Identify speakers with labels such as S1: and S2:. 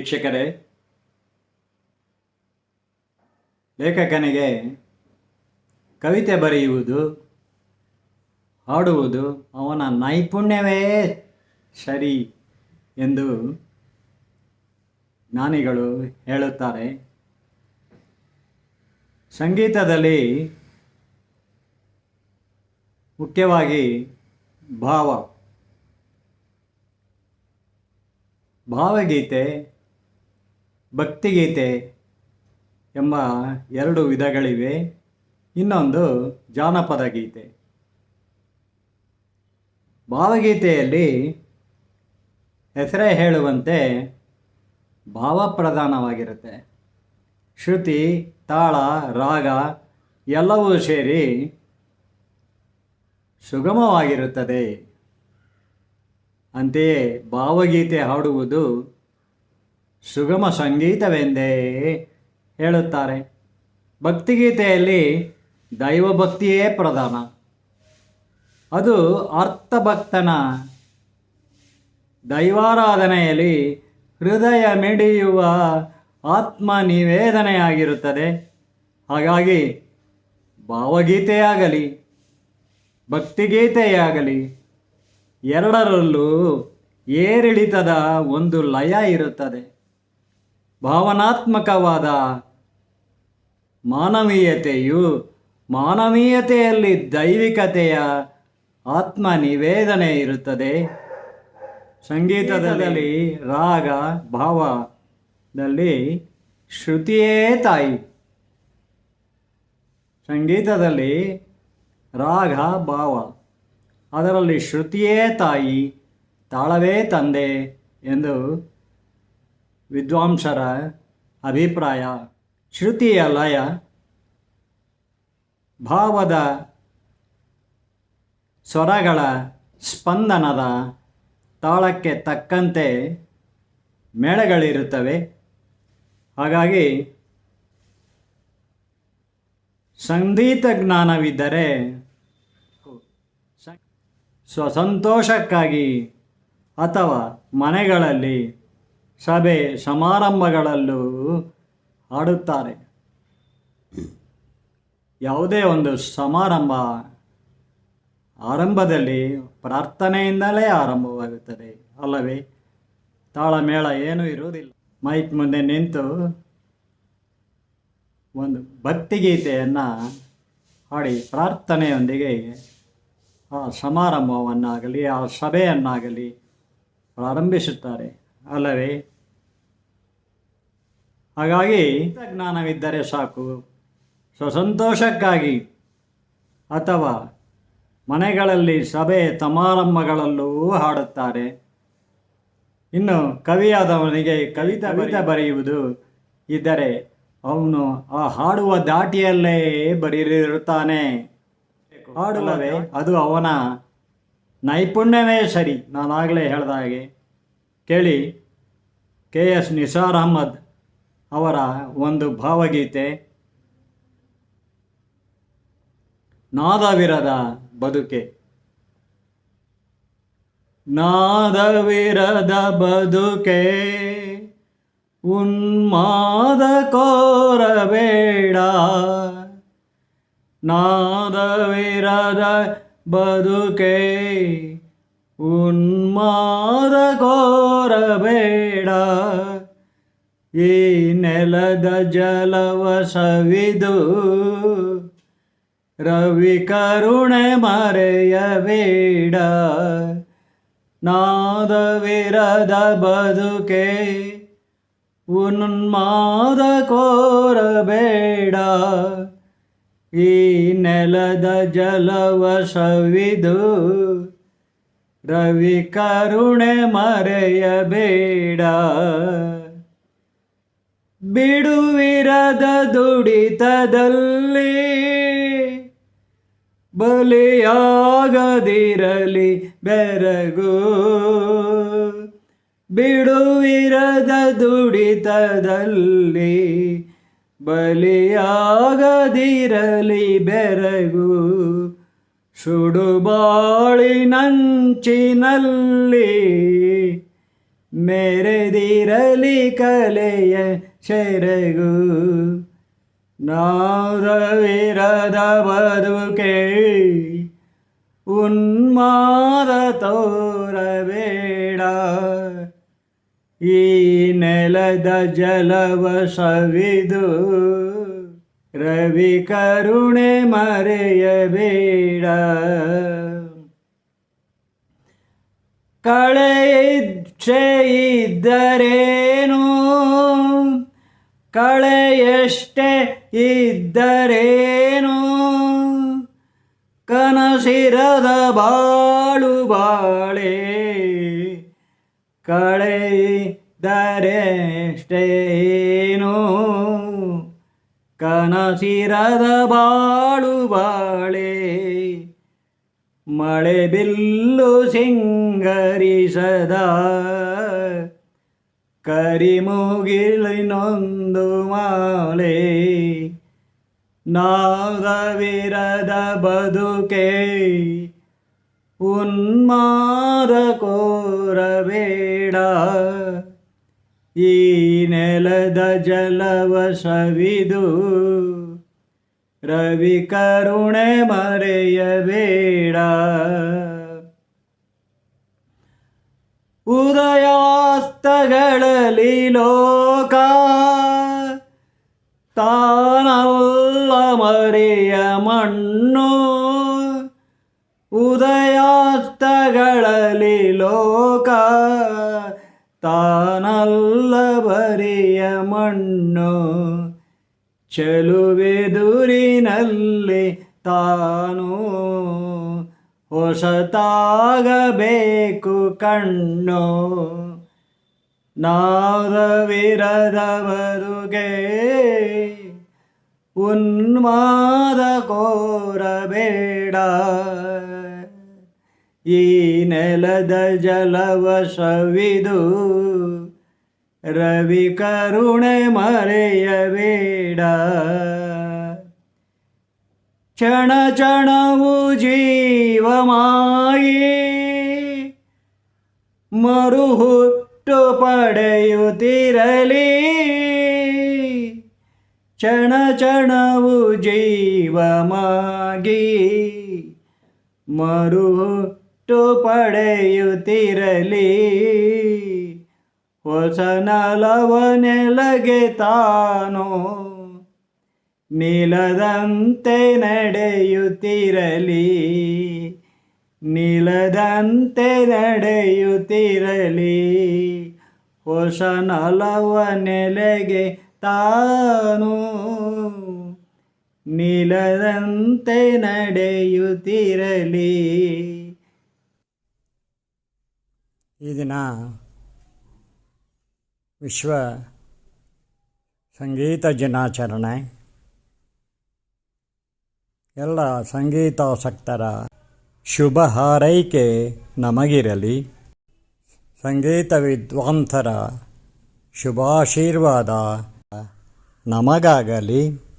S1: ವೀಕ್ಷಕರೇ, ಲೇಖಕನಿಗೆ ಕವಿತೆ ಬರೆಯುವುದು, ಹಾಡುವುದು ಅವನ ನೈಪುಣ್ಯವೇ ಸರಿ ಎಂದು ಜ್ಞಾನಿಗಳು ಹೇಳುತ್ತಾರೆ. ಸಂಗೀತದಲ್ಲಿ ಮುಖ್ಯವಾಗಿ ಭಾವ, ಭಾವಗೀತೆ ಭಕ್ತಿಗೀತೆ ಎಂಬ ಎರಡು ವಿಧಗಳಿವೆ. ಇನ್ನೊಂದು ಜಾನಪದ ಗೀತೆ. ಭಾವಗೀತೆಯಲ್ಲಿ ಹೆಸರೇ ಹೇಳುವಂತೆ ಭಾವಪ್ರಧಾನವಾಗಿರುತ್ತೆ. ಶ್ರುತಿ, ತಾಳ, ರಾಗ ಎಲ್ಲವೂ ಸೇರಿ ಸುಗಮವಾಗಿರುತ್ತದೆ. ಅಂತೆಯೇ ಭಾವಗೀತೆ ಹಾಡುವುದು ಸುಗಮ ಸಂಗೀತವೆಂದೇ ಹೇಳುತ್ತಾರೆ. ಭಕ್ತಿಗೀತೆಯಲ್ಲಿ ದೈವಭಕ್ತಿಯೇ ಪ್ರಧಾನ. ಅದು ಅರ್ಥಭಕ್ತನ ದೈವಾರಾಧನೆಯಲ್ಲಿ ಹೃದಯ ಮಿಡಿಯುವ ಆತ್ಮ ನಿವೇದನೆಯಾಗಿರುತ್ತದೆ ಹಾಗಾಗಿ ಭಾವಗೀತೆಯಾಗಲಿ, ಭಕ್ತಿಗೀತೆಯಾಗಲಿ, ಎರಡರಲ್ಲೂ ಏರಿಳಿತದ ಒಂದು ಲಯ ಇರುತ್ತದೆ. ಭಾವನಾತ್ಮಕವಾದ ಮಾನವೀಯತೆಯು ಮಾನವೀಯತೆಯಲ್ಲಿ ದೈವಿಕತೆಯ ಆತ್ಮ ನಿವೇದನೆ ಇರುತ್ತದೆ. ಸಂಗೀತದಲ್ಲಿ ರಾಗ, ಭಾವದಲ್ಲಿ ಶ್ರುತಿಯೇ ತಾಯಿ. ಸಂಗೀತದಲ್ಲಿ ರಾಗ, ಭಾವ, ಅದರಲ್ಲಿ ಶ್ರುತಿಯೇ ತಾಯಿ, ತಾಳವೇ ತಂದೆ ಎಂದು ವಿದ್ವಾಂಸರ ಅಭಿಪ್ರಾಯ ಶ್ರುತಿಯ ಲಯ ಭಾವದ ಸ್ವರಗಳ ಸ್ಪಂದನದ ತಾಳಕ್ಕೆ ತಕ್ಕಂತೆ ಮೇಳಗಳಿರುತ್ತವೆ ಹಾಗಾಗಿ ಸಂಗೀತ ಜ್ಞಾನವಿದ್ದರೆ ಸ್ವಸಂತೋಷಕ್ಕಾಗಿ ಅಥವಾ ಮನೆಗಳಲ್ಲಿ ಸಭೆ ಸಮಾರಂಭಗಳಲ್ಲೂ ಹಾಡುತ್ತಾರೆ. ಯಾವುದೇ ಒಂದು ಸಮಾರಂಭ ಆರಂಭದಲ್ಲಿ ಪ್ರಾರ್ಥನೆಯಿಂದಲೇ ಆರಂಭವಾಗುತ್ತದೆ. ಅಲ್ಲವೇ, ತಾಳಮೇಳ ಏನೂ ಇರುವುದಿಲ್ಲ. ಮೈಕ್ ಮುಂದೆ ನಿಂತು ಒಂದು ಭಕ್ತಿಗೀತೆಯನ್ನು ಹಾಡಿ ಪ್ರಾರ್ಥನೆಯೊಂದಿಗೆ ಆ ಸಮಾರಂಭವನ್ನಾಗಲಿ, ಆ ಸಭೆಯನ್ನಾಗಲಿ ಪ್ರಾರಂಭಿಸುತ್ತಾರೆ. ಅಲ್ಲವೇ ಹಾಗಾಗಿ ಜ್ಞಾನವಿದ್ದರೆ ಸಾಕು. ಸ್ವಸಂತೋಷಕ್ಕಾಗಿ ಅಥವಾ ಮನೆಗಳಲ್ಲಿ ಸಭೆ ಸಮಾರಂಭಗಳಲ್ಲೂ ಹಾಡುತ್ತಾರೆ. ಇನ್ನು ಕವಿಯಾದವನಿಗೆ ಕವಿತೆ ಕವಿತೆ ಬರೆಯುವುದು ಇದ್ದರೆ ಅವನು ಆ ಹಾಡುವ ದಾಟಿಯಲ್ಲೇ ಬರೀರಿರುತ್ತಾನೆ ಹಾಡುವವೇ ಅದು ಅವನ ನೈಪುಣ್ಯವೇ ಸರಿ. ನಾನಾಗಲೇ ಹೇಳಿದ ಹಾಗೆ. ಕೇಳಿ ಕೆ ಎಸ್ ನಿಸಾರ್ ಅಹಮದ್ ಅವರ ಒಂದು ಭಾವಗೀತೆ. ನಾದವಿರದ ಬದುಕೆ. ನಾದವಿರದ ಬದುಕೆ. ಉನ್ಮಾದ ಕೋರಬೇಡ. ನಾದವಿರದ ಬದುಕೆ. ಉನ್ಮಾದ ಕೋರಬೇಡ. ಈ ನೆಲದ ಜಲವ ಸವಿದು ರವಿ ಕರುಣೆ ಮರೆಯಬೇಡ ನಾದವಿರದ ಬದುಕೆ ಉನ್ಮಾದ ಕೋರಬೇಡ. ಈ ನೆಲದ ಜಲವ ಸವಿದು ರವಿ ಕರುಣೆ ಮರೆಯಬೇಡ ಬಿಡುವಿರದ ದುಡಿತದಲ್ಲಿ ಬಲಿಯಾಗದಿರಲಿ ಬೆರಗು. ಬಿಡುವಿರದ ದುಡಿತದಲ್ಲಿ ಬಲಿಯಾಗದಿರಲಿ ಬೆರಗು. ಸುಡುಬಾಳಿನಂಚಿನಲ್ಲಿ ಮೆರೆದಿರಲಿ ಕಲೆಯ ಶೆರಗು ನಾರವಿರದ ಬದುಕೆ, ಉನ್ಮಾದ ತೋರಬೇಡ. ಈ ನೆಲದ ಜಲವ ಸವಿದು, ರವಿ ಕರುಣೆ ಮರೆಯಬೇಡ. ಕಳೆ ಇಚ್ಛೆ ಇದ್ದರೇನು ಕಳೆಯಷ್ಟೇ ಇದ್ದರೇನು? ಕನಸಿರದ ಬಾಳು ಬಾಳೆ ಕಳೆಯಿದ್ದರೆಷ್ಟೇನು ಕನಸಿರದ ಬಾಳು ಬಾಳೆ ಮಳೆ ಬಿಲ್ಲು ಸಿಂಗರಿಸದ. ಕರಿಮುಗಿಲಿನೊಂದು ಮಾಲೆ. ನಾಗವಿರದ ಬದುಕೆ. ಉನ್ಮಾದ ಕೋರಬೇಡ. ಈ ನೆಲದ ಜಲವ ಸವಿದು ರವಿ ಕರುಣೆ ಮರೆಯಬೇಡ. ಉದಯಾಸ್ತಗಳಲ್ಲಿ ಲೋಕ ತಾನಲ್ಲ ಮರೆಯ ಮಣ್ಣು. ಉದಯಾಸ್ತಗಳಲ್ಲಿ ಲೋಕ ತಾನಲ್ಲ ಬರಿಯ ಮಣ್ಣು. ಚೆಲುವೆದುರಿನಲ್ಲಿ ತಾನು ಹೊಸತಾಗಬೇಕು ಕಣ್ಣು. ಉನ್ಮಾದ ಕೋರಬೇಡ. ಈ ನೆಲದ ಜಲವ ಸವಿದು ರವಿ ಕರುಣೆ ಮರೆಯಬೇಡ. ಕ್ಷಣ ಕ್ಷಣವು ಜೀವಮಾಯಿ. ಮರುಹುಟ್ಟು ಪಡೆಯುತ್ತಿರಲಿ. ಕ್ಷಣ ಕ್ಷಣವು ಜೀವಮಾಗಿ. ಮರುಹುಟ್ಟು ಪಡೆಯುತ್ತಿರಲಿ. ಹೊಸ ತಾನೋ ನೀಲದಂತೆ ನಡೆಯುತ್ತಿರಲಿ ನಿಲದಂತೆ ನಡೆಯುತ್ತಿರಲಿ ಹೊಸ ನಲವ ನೆಲೆಗೆ ತಾನು ನಿಲದಂತೆ ನಡೆಯುತ್ತಿರಲಿ.
S2: ಈ ದಿನ ವಿಶ್ವ ಸಂಗೀತ ದಿನಾಚರಣೆ. ಎಲ್ಲ ಸಂಗೀತಾಸಕ್ತರ ಶುಭ ಹಾರೈಕೆ ನಮಗಿರಲಿ. ಸಂಗೀತ ವಿದ್ವಾಂಸರ ಶುಭಾಶೀರ್ವಾದ ನಮಗಾಗಲಿ.